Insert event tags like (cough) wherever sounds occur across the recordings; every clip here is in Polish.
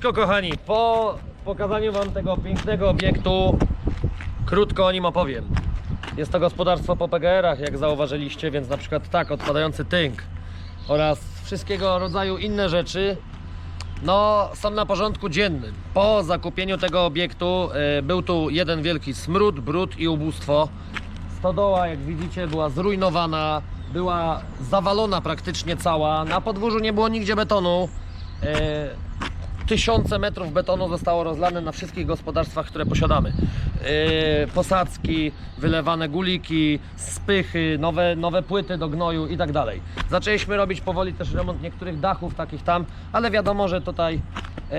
Siemaneczko kochani, po pokazaniu wam tego pięknego obiektu krótko o nim opowiem. Jest to gospodarstwo po PGR-ach, jak zauważyliście, więc na przykład tak, odpadający tynk oraz wszystkiego rodzaju inne rzeczy no, są na porządku dziennym. Po zakupieniu tego obiektu y, był tu jeden wielki smród, brud i ubóstwo. Stodoła, jak widzicie, była zrujnowana, była zawalona praktycznie cała. Na podwórzu nie było nigdzie betonu. Y, tysiące metrów betonu zostało rozlane na wszystkich gospodarstwach, które posiadamy. Yy, posadzki, wylewane guliki, spychy, nowe, nowe płyty do gnoju i tak dalej. Zaczęliśmy robić powoli też remont niektórych dachów takich tam, ale wiadomo, że tutaj yy,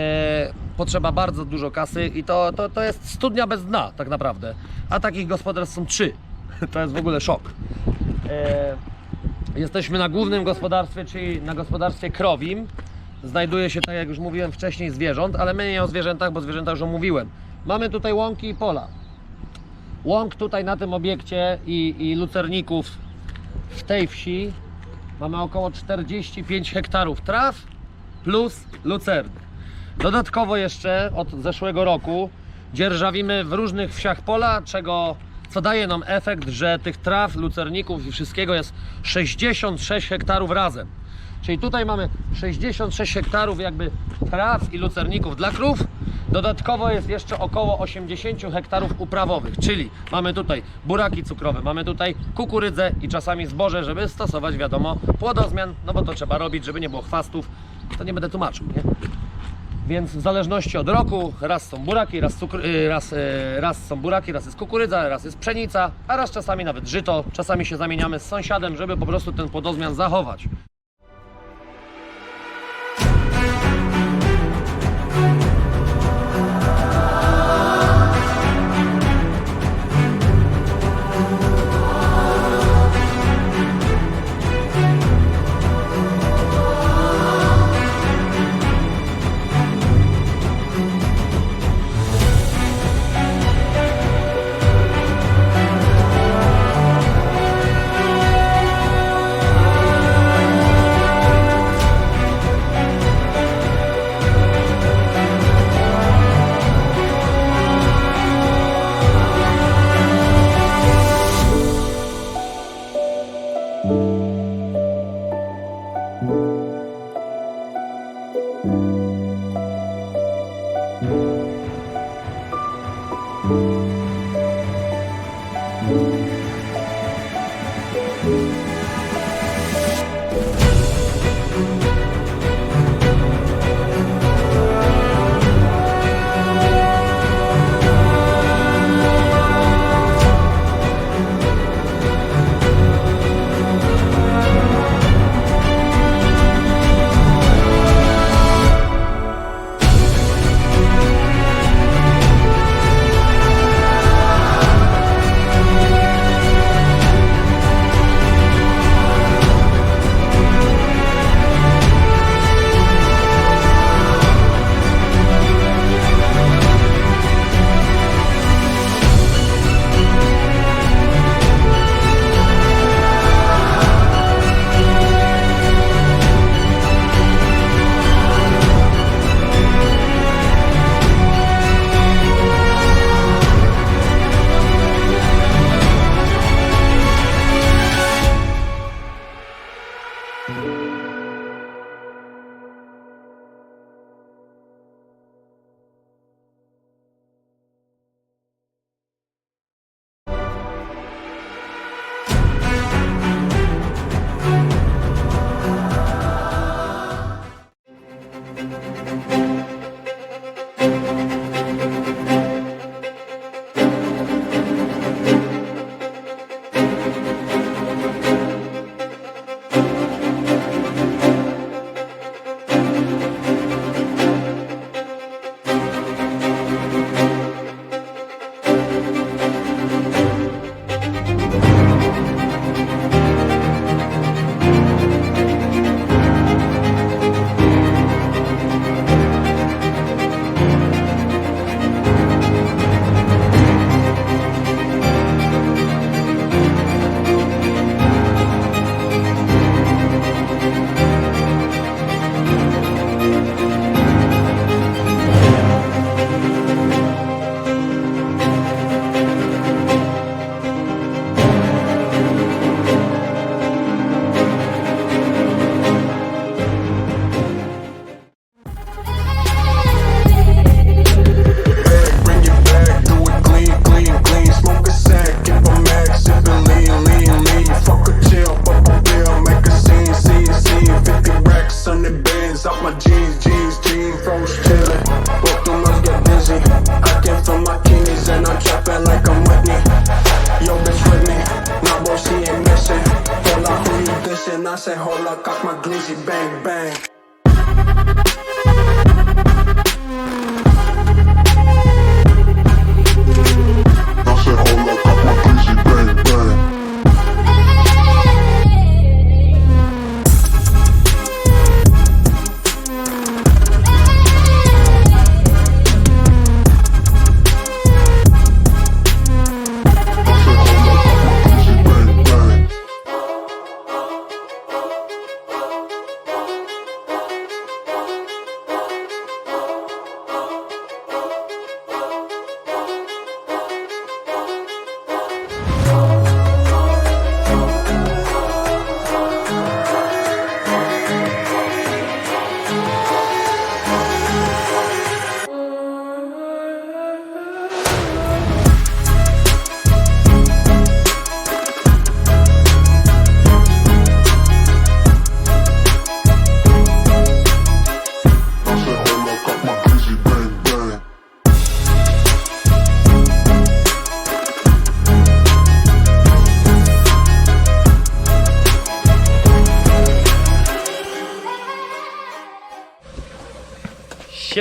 potrzeba bardzo dużo kasy i to, to, to jest studnia bez dna tak naprawdę. A takich gospodarstw są trzy. (laughs) To jest w ogóle szok. Yy, Jesteśmy na głównym gospodarstwie, czyli na gospodarstwie krowim. Znajduje się, tak jak już mówiłem wcześniej, zwierząt, ale my nie o zwierzętach, bo zwierzęta już omówiłem. Mamy tutaj łąki i pola. Łąk tutaj na tym obiekcie i, i lucerników w tej wsi mamy około 45 hektarów traw plus lucerny. Dodatkowo jeszcze od zeszłego roku dzierżawimy w różnych wsiach pola, czego co daje nam efekt, że tych traw, lucerników i wszystkiego jest 66 hektarów razem. Czyli tutaj mamy 66 hektarów jakby traw i lucerników dla krów. Dodatkowo jest jeszcze około 80 hektarów uprawowych, czyli mamy tutaj buraki cukrowe, mamy tutaj kukurydzę i czasami zboże, żeby stosować, wiadomo, płodozmian, no bo to trzeba robić, żeby nie było chwastów. To nie będę tłumaczył, nie? Więc w zależności od roku, raz są buraki, raz, y, raz, y, raz są buraki, raz jest kukurydza, raz jest pszenica, a raz czasami nawet żyto. Czasami się zamieniamy z sąsiadem, żeby po prostu ten płodozmian zachować.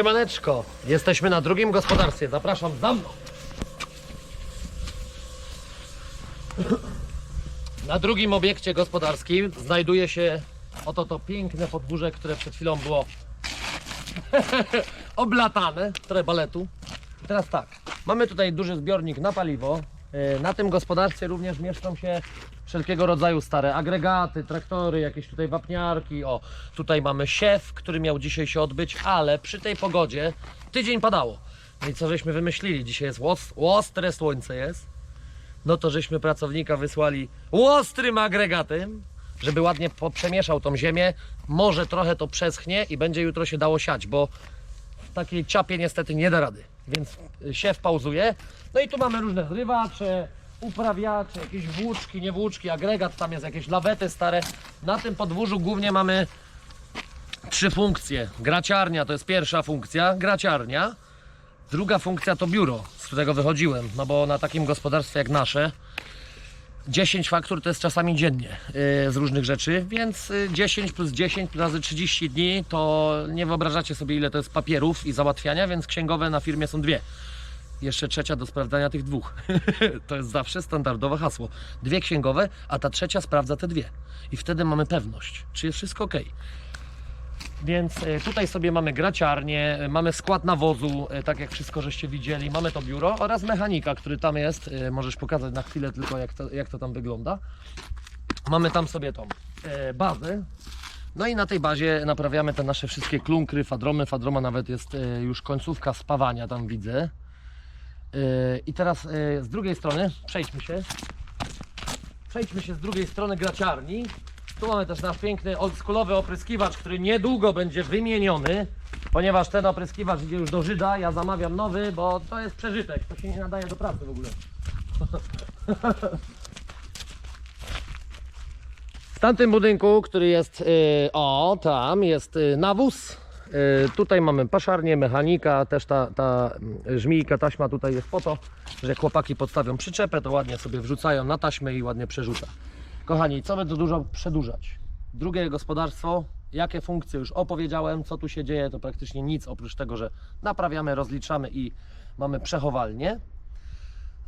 Siemaneczko, jesteśmy na drugim gospodarstwie. Zapraszam za mną. Na drugim obiekcie gospodarskim znajduje się oto to piękne podwórze, które przed chwilą było (laughs) oblatane, trochę baletu. I teraz tak, mamy tutaj duży zbiornik na paliwo. Yy, Na tym gospodarstwie również mieszczą się wszelkiego rodzaju stare agregaty, traktory, jakieś tutaj wapniarki. O, tutaj mamy siew, który miał dzisiaj się odbyć, ale przy tej pogodzie tydzień padało. No i co żeśmy wymyślili? Dzisiaj jest ostre słońce jest. No to żeśmy pracownika wysłali ostrym agregatem, żeby ładnie poprzemieszał tą ziemię. Może trochę to przeschnie i będzie jutro się dało siać, bo w takiej ciapie niestety nie da rady. Więc siew pauzuje. No i tu mamy różne zrywacze, uprawiacze, jakieś włóczki, nie włóczki, agregat, tam jest jakieś lawety stare. Na tym podwórzu głównie mamy trzy funkcje. Graciarnia to jest pierwsza funkcja, graciarnia. Druga funkcja to biuro, z którego wychodziłem, no bo na takim gospodarstwie jak nasze 10 faktur to jest czasami dziennie yy, z różnych rzeczy, więc y, 10 plus 10 razy 30 dni to nie wyobrażacie sobie ile to jest papierów i załatwiania, więc księgowe na firmie są dwie. Jeszcze trzecia do sprawdzania tych dwóch. (laughs) to jest zawsze standardowe hasło. Dwie księgowe, a ta trzecia sprawdza te dwie. I wtedy mamy pewność, czy jest wszystko ok. Więc e, tutaj sobie mamy graciarnię, e, mamy skład nawozu, e, tak jak wszystko żeście widzieli, mamy to biuro oraz mechanika, który tam jest. Możesz pokazać na chwilę tylko jak to, jak to tam wygląda. Mamy tam sobie tą bazę. No i na tej bazie naprawiamy te nasze wszystkie klunkry, fadromy. Fadroma nawet jest już końcówka spawania, tam widzę. I teraz z drugiej strony, przejdźmy się. Przejdźmy się z drugiej strony graciarni. Tu mamy też nasz piękny oldschoolowy opryskiwacz, który niedługo będzie wymieniony, ponieważ ten opryskiwacz idzie już do Żyda. Ja zamawiam nowy, bo to jest przeżytek. To się nie nadaje do pracy w ogóle. (laughs) W tamtym budynku, który jest, y, o tam jest y, nawóz. Y, tutaj mamy paszarnię, mechanika, też ta, ta mm, żmijka, taśma tutaj jest po to, że chłopaki podstawią przyczepę, to ładnie sobie wrzucają na taśmę i ładnie przerzuca. Kochani, co tu dużo przedłużać? Drugie gospodarstwo, jakie funkcje już opowiedziałem, co tu się dzieje, to praktycznie nic oprócz tego, że naprawiamy, rozliczamy i mamy przechowalnię.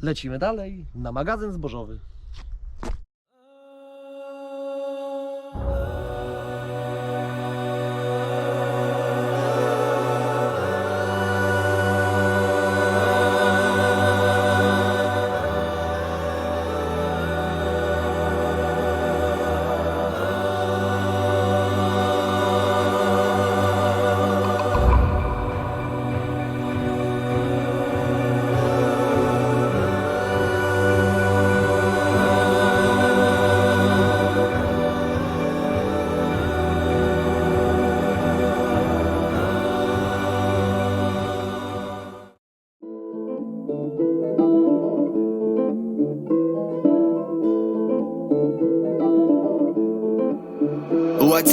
Lecimy dalej na magazyn zbożowy.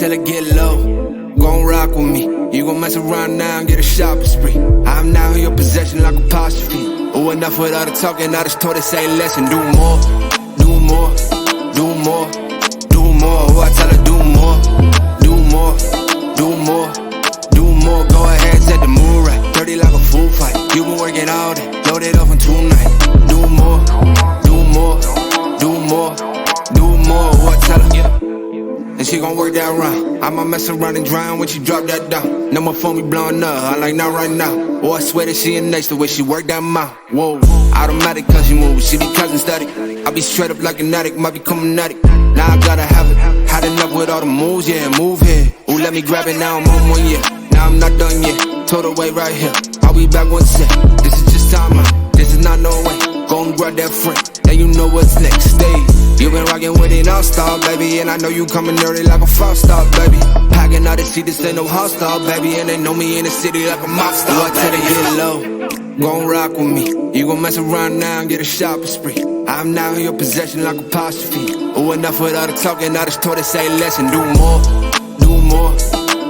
Ooh, I get low, gon' rock with me. You gon' mess around now and get a shopping spree. I'm now in your possession like apostrophe. Ooh, enough with all the talking, I just told her say less and do more, do more, do more, do more. Who I tell her do more, do more, do more, do more. Go ahead, set the mood right. Dirty like a fool fight. You been working all day, loaded up in two nights. Do more, do more, do more, do more. Who I tell her? And she gon' work that round. I'ma mess around and drown when she drop that down. No more phone me blowing up, I like not right now. Oh, I swear that she in next the way she work that mouth. Whoa, automatic cause she move, she be cousin study. I be straight up like an addict, might be coming addict. Now I gotta have it. Had enough with all the moves, yeah, move here. Ooh, let me grab it now, I'm on one year. Now I'm not done yet. Her wait right here. I'll be back one sec. This is just time out. This is not no way. Go and grab that friend. Now you know what's next. Stay. You been rockin' with an all-star, baby, and I know you coming dirty like a five-star, baby. Packing out the seat, this ain't no hostile, baby, and they know me in the city like a mob star. I tell her get low, gon' rock with me. You gon' mess around now and get a shopping spree. I'm now in your possession like apostrophe. Oh, enough with all the talking, I just told her say less and do more, do more,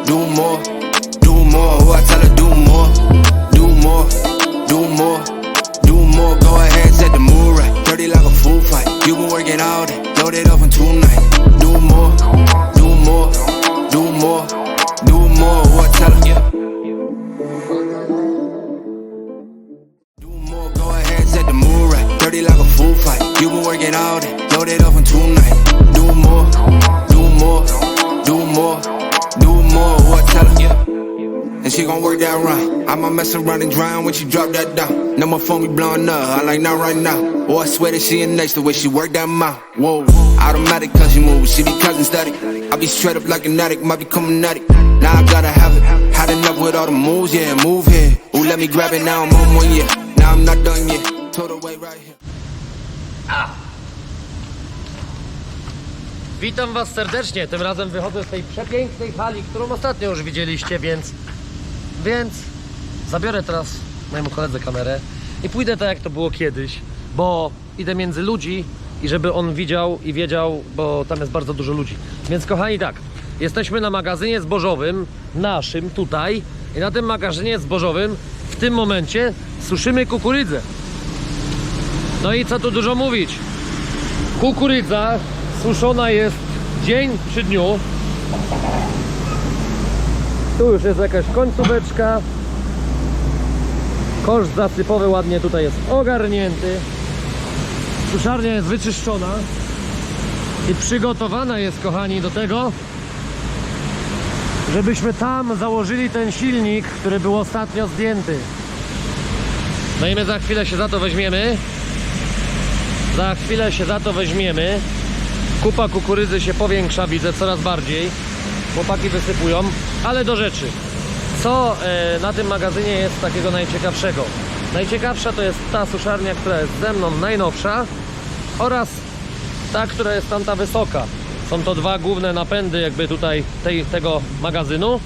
do more, do more. Oh, I tell her more phone me blowing up, I like not right now. I swear that she next the way she that mouth. Whoa, automatic cause she move, she be cousin. I be straight up like an addict, might be. Now I gotta have it. Had enough with all the moves, yeah, move here. Ooh, let me grab it now, I'm on one year. Now I'm not done yet. Her wait right here. Witam Was serdecznie. Tym razem wychodzę z tej przepięknej hali, którą ostatnio już widzieliście, więc. Więc zabiorę teraz mojemu koledze kamerę i pójdę tak jak to było kiedyś, bo idę między ludzi i żeby on widział i wiedział, bo tam jest bardzo dużo ludzi. Więc kochani, tak, jesteśmy na magazynie zbożowym, naszym tutaj, i na tym magazynie zbożowym w tym momencie suszymy kukurydzę. No i co tu dużo mówić? Kukurydza suszona jest dzień przy dniu. Tu już jest jakaś końcóweczka. Kosz zasypowy ładnie tutaj jest ogarnięty. Suszarnia jest wyczyszczona i przygotowana jest, kochani, do tego, żebyśmy tam założyli ten silnik, który był ostatnio zdjęty. No i my za chwilę się za to weźmiemy. Za chwilę się za to weźmiemy. Kupa kukurydzy się powiększa, widzę coraz bardziej. Chłopaki wysypują, ale do rzeczy. Co e, na tym magazynie jest takiego najciekawszego? Najciekawsza to jest ta suszarnia, która jest ze mną najnowsza oraz ta, która jest tamta wysoka. Są to dwa główne napędy jakby tutaj tej, tego magazynu.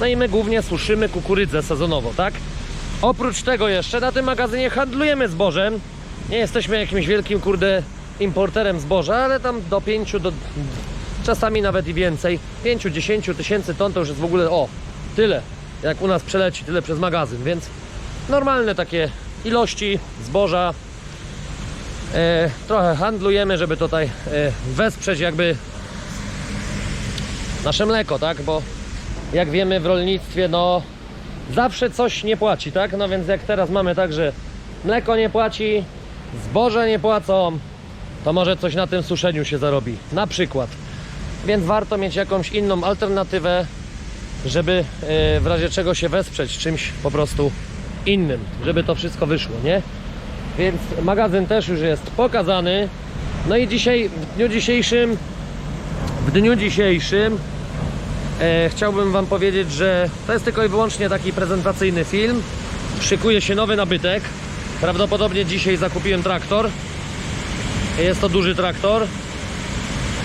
No i my głównie suszymy kukurydzę sezonowo, tak? Oprócz tego jeszcze na tym magazynie handlujemy zbożem. Nie jesteśmy jakimś wielkim, kurde, importerem zboża, ale tam do 5 do czasami nawet i więcej. 5-10 tysięcy ton to już jest w ogóle o tyle, jak u nas przeleci, tyle przez magazyn, więc normalne takie ilości zboża. E, trochę handlujemy, żeby tutaj e, wesprzeć jakby nasze mleko, tak? Bo jak wiemy w rolnictwie, no zawsze coś nie płaci, tak? No więc jak teraz mamy tak, że mleko nie płaci, zboże nie płacą, to może coś na tym suszeniu się zarobi. Na przykład. Więc warto mieć jakąś inną alternatywę, żeby e, w razie czego się wesprzeć czymś po prostu innym, żeby to wszystko wyszło, nie? Więc magazyn też już jest pokazany. No i dzisiaj, w dniu dzisiejszym, w dniu dzisiejszym e, chciałbym Wam powiedzieć, że to jest tylko i wyłącznie taki prezentacyjny film. Szykuje się nowy nabytek. Prawdopodobnie dzisiaj zakupiłem traktor. Jest to duży traktor.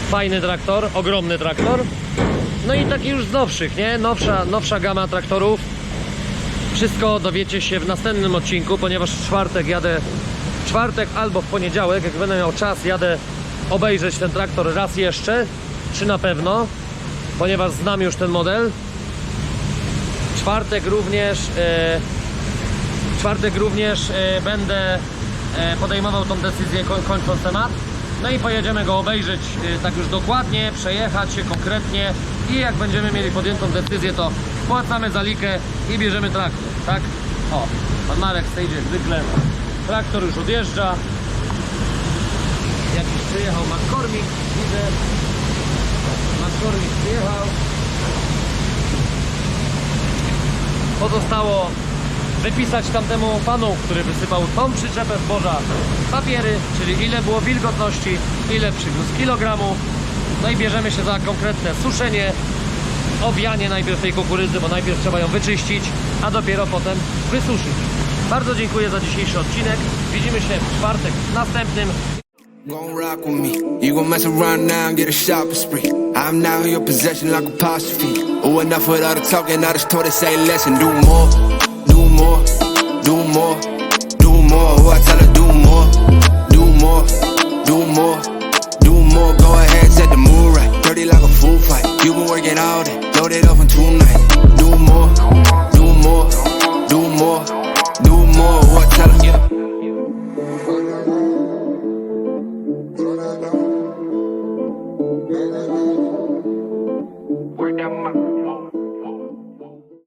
Fajny traktor, ogromny traktor. No i taki już z nowszych, nie? Nowsza, nowsza gama traktorów. Wszystko dowiecie się w następnym odcinku, ponieważ w czwartek jadę, w czwartek albo w poniedziałek, jak będę miał czas, jadę obejrzeć ten traktor raz jeszcze, czy na pewno, ponieważ znam już ten model. W czwartek również, e, w czwartek również e, będę e, podejmował tą decyzję koń, kończąc temat. No i pojedziemy go obejrzeć y, tak już dokładnie, przejechać się konkretnie i jak będziemy mieli podjętą decyzję, to wpłacamy zalikę i bierzemy traktor, tak? O, pan Marek jak zwykle. Traktor już odjeżdża. Jakiś przyjechał McCormick, widzę. McCormick przyjechał. Pozostało wypisać tamtemu panu, który wysypał tą przyczepę zboża papiery, czyli ile było wilgotności, ile przywóz kilogramów. No i bierzemy się za konkretne suszenie, owianie najpierw tej kukurydzy, bo najpierw trzeba ją wyczyścić, a dopiero potem wysuszyć. Bardzo dziękuję za dzisiejszy odcinek. Widzimy się w czwartek następnym. Gon' rock with me. You gon' mess around now and get a shopping spree. I'm now in your possession like apostrophe. Oh, enough with all the talking, I just told say less and do more, more, do more, do more. Oh, I tell her do more, do more, do more, do more. Go ahead, set the mood right. Dirty like a food fight. You been working all day, loaded up in two nights. Do more, do more, do more, do more. Oh, I tell her.